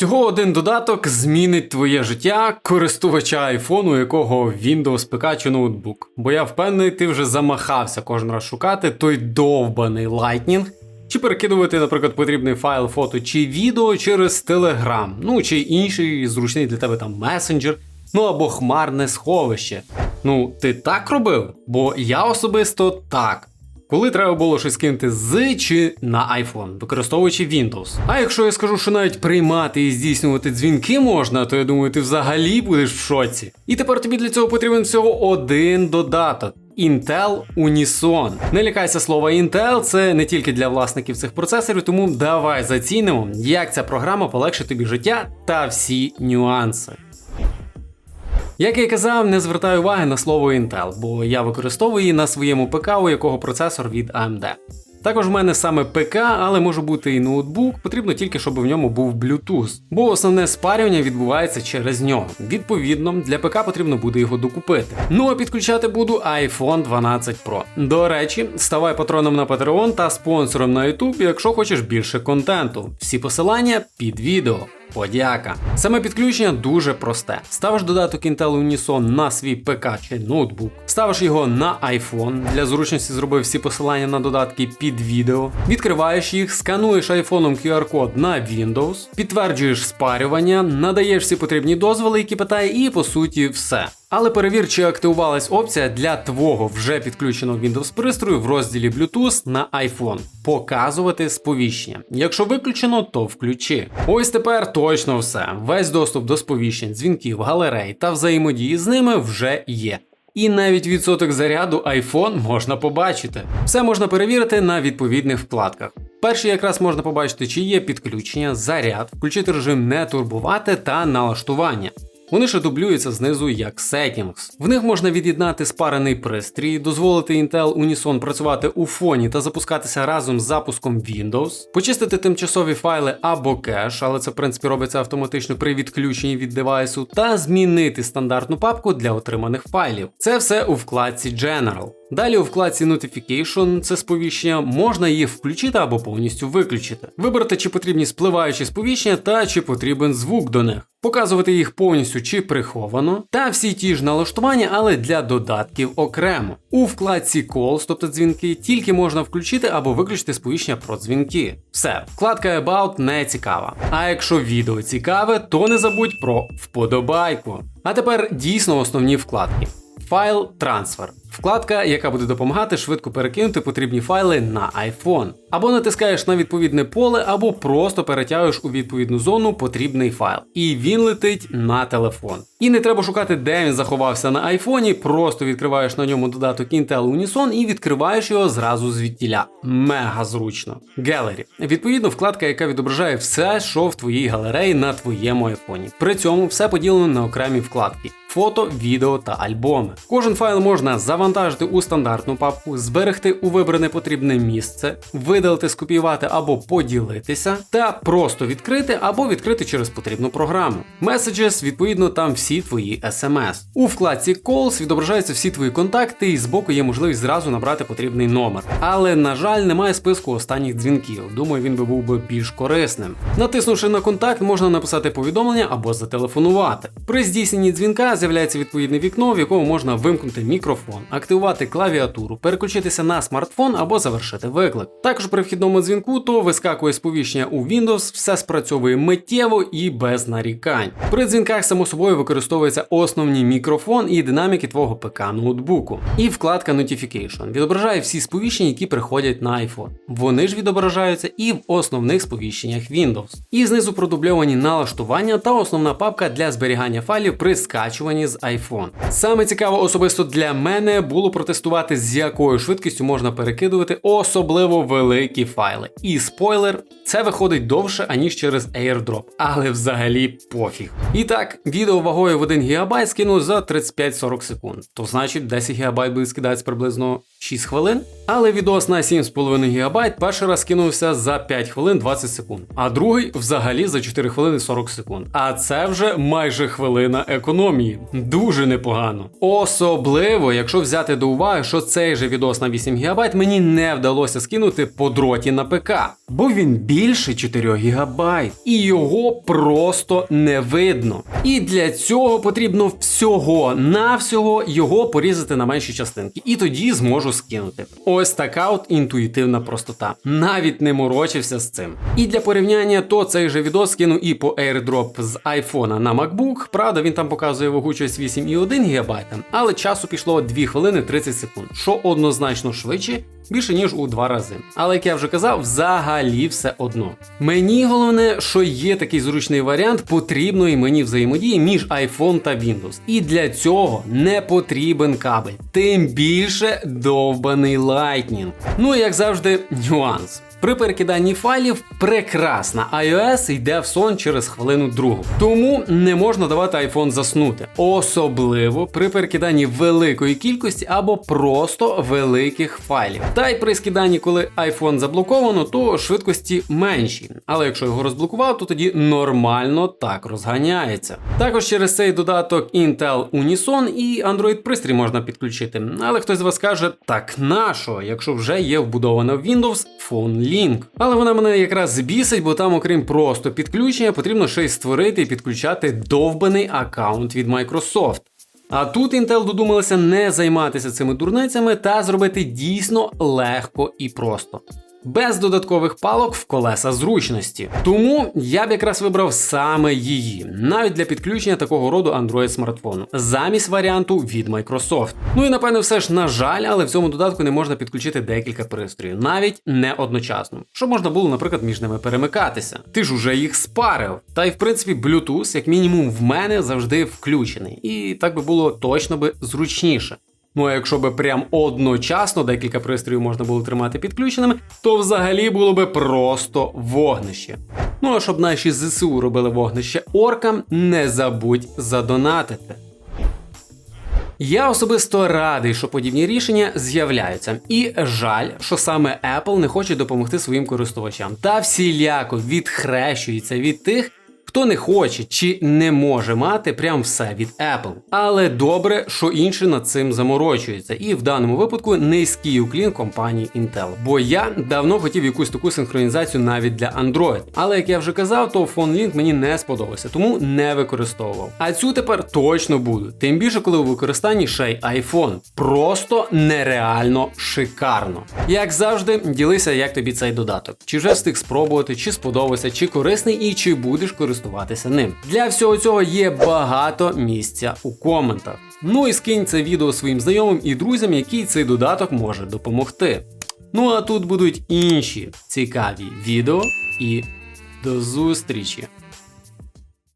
Всього один додаток змінить твоє життя користувача айфону, у якого Windows ПК чи ноутбук. Бо я впевнений, ти вже замахався кожен раз шукати той довбаний Lightning, чи перекидувати, наприклад, потрібний файл, фото чи відео через Telegram, ну чи інший зручний для тебе там месенджер, ну або хмарне сховище. Ну, ти так робив? Бо я особисто так. Коли треба було щось кинути з чи на iPhone, використовуючи Windows. А якщо я скажу, що навіть приймати і здійснювати дзвінки можна, то я думаю, ти взагалі будеш в шоці. І тепер тобі для цього потрібен всього один додаток. Intel Unison. Не лякайся слова Intel, це не тільки для власників цих процесорів, тому давай зацінимо, як ця програма полегшить тобі життя та всі нюанси. Як я і казав, не звертаю уваги на слово Intel, бо я використовую її на своєму ПК, у якого процесор від AMD. Також в мене саме ПК, але може бути і ноутбук, потрібно тільки, щоб в ньому був Bluetooth, бо основне спарювання відбувається через нього. Відповідно, для ПК потрібно буде його докупити. Ну а підключати буду iPhone 12 Pro. До речі, ставай патроном на Patreon та спонсором на YouTube, якщо хочеш більше контенту. Всі посилання під відео. Подяка. Саме підключення дуже просте. Ставиш додаток Intel Unison на свій ПК чи ноутбук, ставиш його на iPhone. Для зручності зробив всі посилання на додатки під відео. Відкриваєш їх, скануєш айфоном QR-код на Windows, підтверджуєш спарювання, надаєш всі потрібні дозволи, які питає, і по суті все. Але перевір, чи активувалась опція для твого вже підключеного Windows пристрою в розділі Bluetooth на iPhone. Показувати сповіщення. Якщо виключено, то включи. Ось тепер точно все. Весь доступ до сповіщень, дзвінків, галерей та взаємодії з ними вже є. І навіть відсоток заряду iPhone можна побачити. Все можна перевірити на відповідних вкладках. Перший якраз можна побачити, чи є підключення, заряд, включити режим не турбувати та налаштування. Вони ще дублюються знизу як Settings. В них можна від'єднати спарений пристрій, дозволити Intel Unison працювати у фоні та запускатися разом з запуском Windows, почистити тимчасові файли або кеш, але це в принципі робиться автоматично при відключенні від девайсу, та змінити стандартну папку для отриманих файлів. Це все у вкладці General. Далі у вкладці Notification це сповіщення можна їх включити або повністю виключити. Вибрати, чи потрібні спливаючі сповіщення та чи потрібен звук до них. Показувати їх повністю чи приховано, та всі ті ж налаштування, але для додатків окремо. У вкладці Calls, тобто дзвінки, тільки можна включити або виключити сповіщення про дзвінки. Все, вкладка About не цікава. А якщо відео цікаве, то не забудь про вподобайку. А тепер дійсно основні вкладки. Файл трансфер. Вкладка, яка буде допомагати швидко перекинути потрібні файли на iPhone. Або натискаєш на відповідне поле, або просто перетягуєш у відповідну зону потрібний файл. І він летить на телефон. І не треба шукати, де він заховався на айфоні, просто відкриваєш на ньому додаток Intel Unison і відкриваєш його зразу звідтіля. Мега зручно. Gallery. Відповідно, вкладка, яка відображає все, що в твоїй галереї на твоєму айфоні. При цьому все поділено на окремі вкладки. Фото, відео та альбоми. Кожен файл можна завантажити у стандартну папку, зберегти у вибране потрібне місце, видалити, скопіювати або поділитися, та просто відкрити або відкрити через потрібну програму. Messages, відповідно, там всі твої SMS. У вкладці Calls відображаються всі твої контакти, і збоку є можливість зразу набрати потрібний номер. Але, на жаль, немає списку останніх дзвінків. Думаю, він би був би більш корисним. Натиснувши на контакт, можна написати повідомлення або зателефонувати. При здійсненні дзвінка з'являється відповідне вікно, в якому можна вимкнути мікрофон, активувати клавіатуру, переключитися на смартфон або завершити виклик. Також при вхідному дзвінку то вискакує сповіщення у Windows, все спрацьовує миттєво і без нарікань. При дзвінках, само собою, використовується основний мікрофон і динаміки твого ПК ноутбуку. І вкладка Notification відображає всі сповіщення, які приходять на iPhone. Вони ж відображаються і в основних сповіщеннях Windows. І знизу продубльовані налаштування та основна папка для зберігання файлів при скачуванні з iPhone. Саме цікаво особисто для мене було протестувати, з якою швидкістю можна перекидувати особливо великі файли. І спойлер, це виходить довше, аніж через AirDrop, але взагалі пофіг. І так, відео вагою в 1 ГБ скинув за 35-40 секунд. То значить 10 ГБ буде скидатися приблизно 6 хвилин. Але відос на 7,5 ГБ перший раз скинувся за 5 хвилин 20 секунд, а другий взагалі за 4 хвилини 40 секунд. А це вже майже хвилина економії. Дуже непогано. Особливо, якщо взяти взяти до уваги, що цей же відос на 8 ГБ мені не вдалося скинути по дроті на ПК, бо він більше 4 ГБ, і його просто не видно. І для цього потрібно всього навсього його порізати на менші частинки, і тоді зможу скинути. Ось така от інтуїтивна простота. Навіть не морочився з цим. І для порівняння, то цей же відос скину і по airdrop з iPhone на MacBook. Правда, він там показує вогучість 8,1 ГБ, але часу пішло 2 хвилини 30 секунд, що однозначно швидше. Більше ніж у два рази. Але як я вже казав, взагалі все одно. Мені головне, що є такий зручний варіант потрібної мені взаємодії між iPhone та Windows. І для цього не потрібен кабель, тим більше довбаний Lightning. Ну і як завжди, нюанс. При перекиданні файлів прекрасна iOS йде в сон через хвилину другу. Тому не можна давати iPhone заснути, особливо при перекиданні великої кількості або просто великих файлів. Та й при скиданні, коли iPhone заблоковано, то швидкості менші. Але якщо його розблокував, то тоді нормально так розганяється. Також через цей додаток Intel Unison і Android пристрій можна підключити. Але хтось з вас каже, так нащо, якщо вже є вбудована в Windows Phone Link. Але вона мене якраз бісить, бо там, окрім просто підключення, потрібно ще й створити і підключати довбаний аккаунт від Microsoft. А тут Intel додумалися не займатися цими дурницями та зробити дійсно легко і просто. Без додаткових палок в колеса зручності. Тому я б якраз вибрав саме її, навіть для підключення такого роду Android смартфону, замість варіанту від Microsoft. Ну і напевне, все ж на жаль, але в цьому додатку не можна підключити декілька пристроїв, навіть не одночасно, щоб можна було, наприклад, між ними перемикатися. Ти ж уже їх спарив. Та й в принципі, Bluetooth, як мінімум, в мене завжди включений, і так би було точно би зручніше. Ну а якщо би прям одночасно декілька пристроїв можна було тримати підключеними, то взагалі було би просто вогнище. Ну а щоб наші ЗСУ робили вогнище оркам, не забудь задонатити. Я особисто радий, що подібні рішення з'являються, і жаль, що саме Apple не хоче допомогти своїм користувачам та всіляко відхрещується від тих, хто не хоче чи не може мати прям все від Apple. Але добре, що інші над цим заморочуються, і в даному випадку низький уклін компанії Intel. Бо я давно хотів якусь таку синхронізацію навіть для Android. Але як я вже казав, то Phone Link мені не сподобався, тому не використовував. А цю тепер точно буду. Тим більше, коли у використанні ще й iPhone. Просто нереально шикарно. Як завжди, ділися, як тобі цей додаток. Чи вже встиг спробувати, чи сподобався, чи корисний і чи будеш користуватися ним. Для всього цього є багато місця у коментах. Ну і скинь це відео своїм знайомим і друзям, який цей додаток може допомогти. Ну а тут будуть інші цікаві відео і до зустрічі!